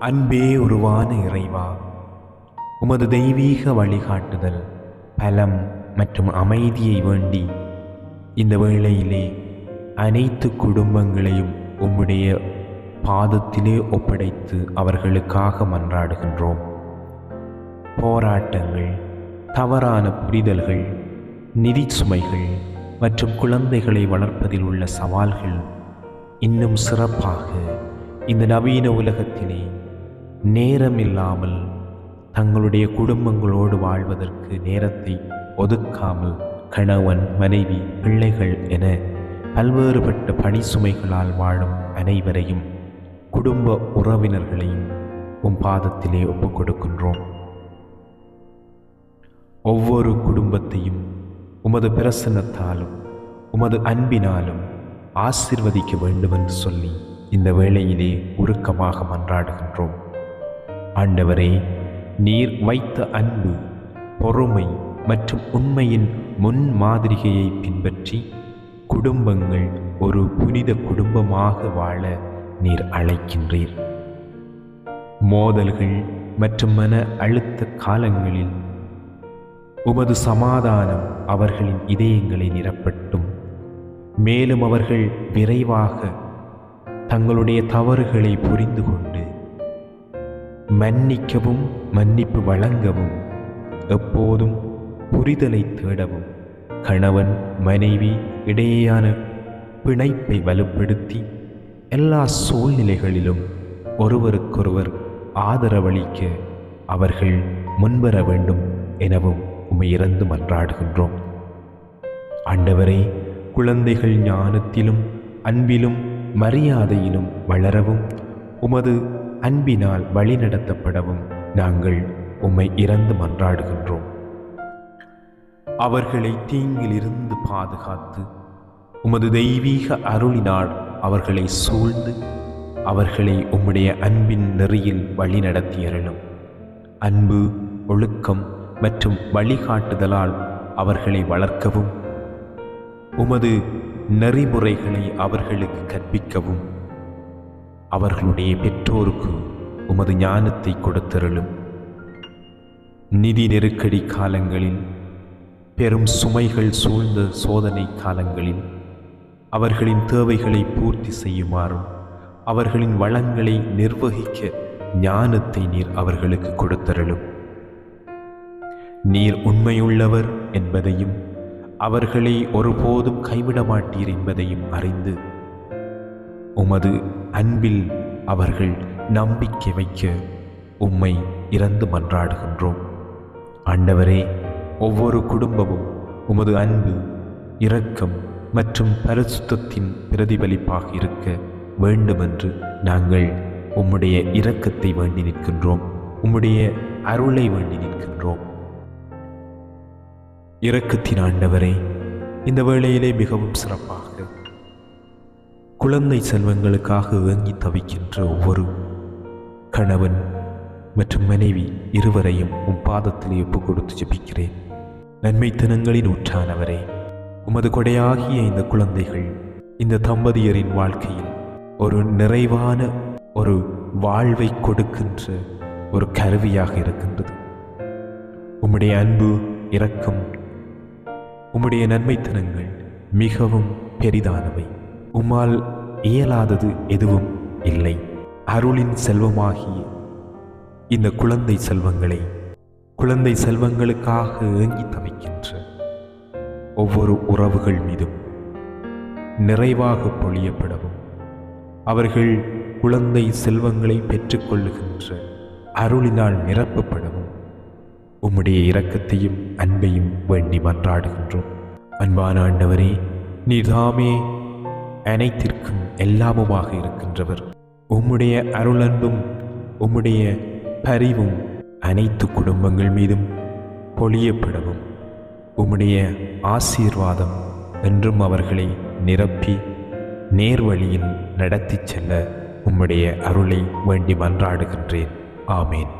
அன்பே உருவான இறைவா உமது தெய்வீக வழிகாட்டுதல் பலம் மற்றும் அமைதியை வேண்டி இந்த வேளையிலே அனைத்து குடும்பங்களையும் உம்முடைய பாதத்திலே ஒப்படைத்து அவர்களுக்காக மன்றாடுகின்றோம். போராட்டங்கள் தவறான புரிதல்கள் நிதி சுமைகள் மற்றும் குழந்தைகளை வளர்ப்பதில் உள்ள சவால்கள் இன்னும் சிறப்பாக இந்த நவீன உலகத்திலே நேரமில்லாமல் தங்களுடைய குடும்பங்களோடு வாழ்வதற்கு நேரத்தை ஒதுக்காமல் கணவன் மனைவி பிள்ளைகள் என பல்வேறுபட்ட பணி சுமைகளால் வாழும் அனைவரையும் குடும்ப உறவினர்களையும் உம் பாதத்திலே ஒப்புக் கொடுக்கின்றோம். ஒவ்வொரு குடும்பத்தையும் உமது பிரசன்னத்தாலும் உமது அன்பினாலும் ஆசிர்வதிக்க வேண்டும் என்று சொல்லி இந்த வேளையிலே உருக்கமாக மன்றாடுகின்றோம். ஆண்டவரே நீர் வைத்த அன்பு பொறுமை மற்றும் உண்மையின் முன் மாதிரிகையை பின்பற்றி குடும்பங்கள் ஒரு புனித குடும்பமாக வாழ நீர் அழைக்கின்றீர். மோதல்கள் மற்றும் மன அழுத்த காலங்களில் உமது சமாதானம் அவர்களின் இதயங்களை நிரப்பட்டும். மேலும் அவர்கள் விரைவாக தங்களுடைய தவறுகளை புரிந்து கொண்டு மன்னிக்கவும் மன்னிப்பு வழங்கவும் எப்போதும் புரிதலை தேடவும். கணவன் மனைவி இடையேயான பிணைப்பை வலுப்படுத்தி எல்லா சூழ்நிலைகளிலும் ஒருவருக்கொருவர் ஆதரவளிக்க அவர்கள் முன்வர வேண்டும் எனவும் உம்மை இறந்து மன்றாடுகின்றோம். ஆண்டவரே குழந்தைகள் ஞானத்திலும் அன்பிலும் மரியாதையிலும் வளரவும் உமது அன்பினால் வழிநடத்தப்படவும் நாங்கள் உம்மை இறந்து மன்றாடுகின்றோம். அவர்களை தீங்கிலிருந்து பாதுகாத்து உமது தெய்வீக அருளினால் அவர்களை சூழ்ந்து அவர்களை உம்முடைய அன்பின் நெறியில் வழிநடத்தியறலும் அன்பு ஒழுக்கம் மற்றும் வழிகாட்டுதலால் அவர்களை வளர்க்கவும் உமது நெறிமுறைகளை அவர்களுக்கு கற்பிக்கவும். அவர்களுடைய பெற்றோருக்கு உமது ஞானத்தை கொடுத்தருளும். நிதி நெருக்கடி காலங்களில் பெரும் சுமைகள் சூழ்ந்த சோதனை காலங்களில் அவர்களின் தேவைகளை பூர்த்தி செய்யுமாறும் அவர்களின் வளங்களை நிர்வகிக்க ஞானத்தை நீர் அவர்களுக்கு கொடுத்தருளும். நீர் உண்மையுள்ளவர் என்பதையும் அவர்களை ஒருபோதும் கைவிட மாட்டீர் என்பதையும் அறிந்து உமது அன்பில் அவர்கள் நம்பிக்கை வைக்க உம்மை இறந்து மன்றாடுகின்றோம். ஆண்டவரே ஒவ்வொரு குடும்பமும் உமது அன்பு இரக்கம் மற்றும் பரிசுத்தத்தின் பிரதிபலிப்பாக இருக்க வேண்டுமென்று நாங்கள் உம்முடைய இரக்கத்தை வேண்டி நிற்கின்றோம். உம்முடைய அருளை வேண்டி நிற்கின்றோம். இரக்கத்தின் ஆண்டவரே இந்த வேளையிலே மிகவும் சிறப்பாக குழந்தை செல்வங்களுக்காக ஏங்கி தவிக்கின்ற ஒவ்வொரு கணவன் மற்றும் மனைவி இருவரையும் உம் பாதத்திலே ஒப்பு கொடுத்து ஜெபிக்கிறேன். நன்மைத்தனங்களின் ஊற்றானவரே உமது கொடையாகிய இந்த குழந்தைகள் இந்த தம்பதியரின் வாழ்க்கையில் ஒரு நிறைவான ஒரு வாழ்வை கொடுக்கின்ற ஒரு கருவியாக இருக்கின்றது. உம்முடைய அன்பு இரக்கம் உம்முடைய நன்மைத்தனங்கள் மிகவும் பெரிதானவை. உம்மால் இயலாதது எதுவும் இல்லை. அருளின் செல்வமாகிய இந்த குழந்தை செல்வங்களை குழந்தை செல்வங்களுக்காக ஏங்கி தவிக்கின்ற ஒவ்வொரு உறவுகள் மீதும் நிறைவாக பொழியப்படவும் அவர்கள் குழந்தை செல்வங்களை பெற்றுக்கொள்ளுகின்ற அருளினால் நிரப்பப்படவும் உம்முடைய இரக்கத்தையும் அன்பையும் வேண்டி மன்றாடுகின்றோம். அன்பான ஆண்டவரே நீர்தாமே அனைத்திற்கும் எல்லாமுமாக இருக்கின்றவர். உம்முடைய அருளன்பும் உம்முடைய பரிவும் அனைத்து குடும்பங்கள் மீதும் பொழியப்படவும். உம்முடைய ஆசீர்வாதம் என்றும் அவர்களை நிரப்பி நேர்வழியில் நடத்திச் செல்ல உம்முடைய அருளை வேண்டி மன்றாடுகின்றேன். ஆமேன்.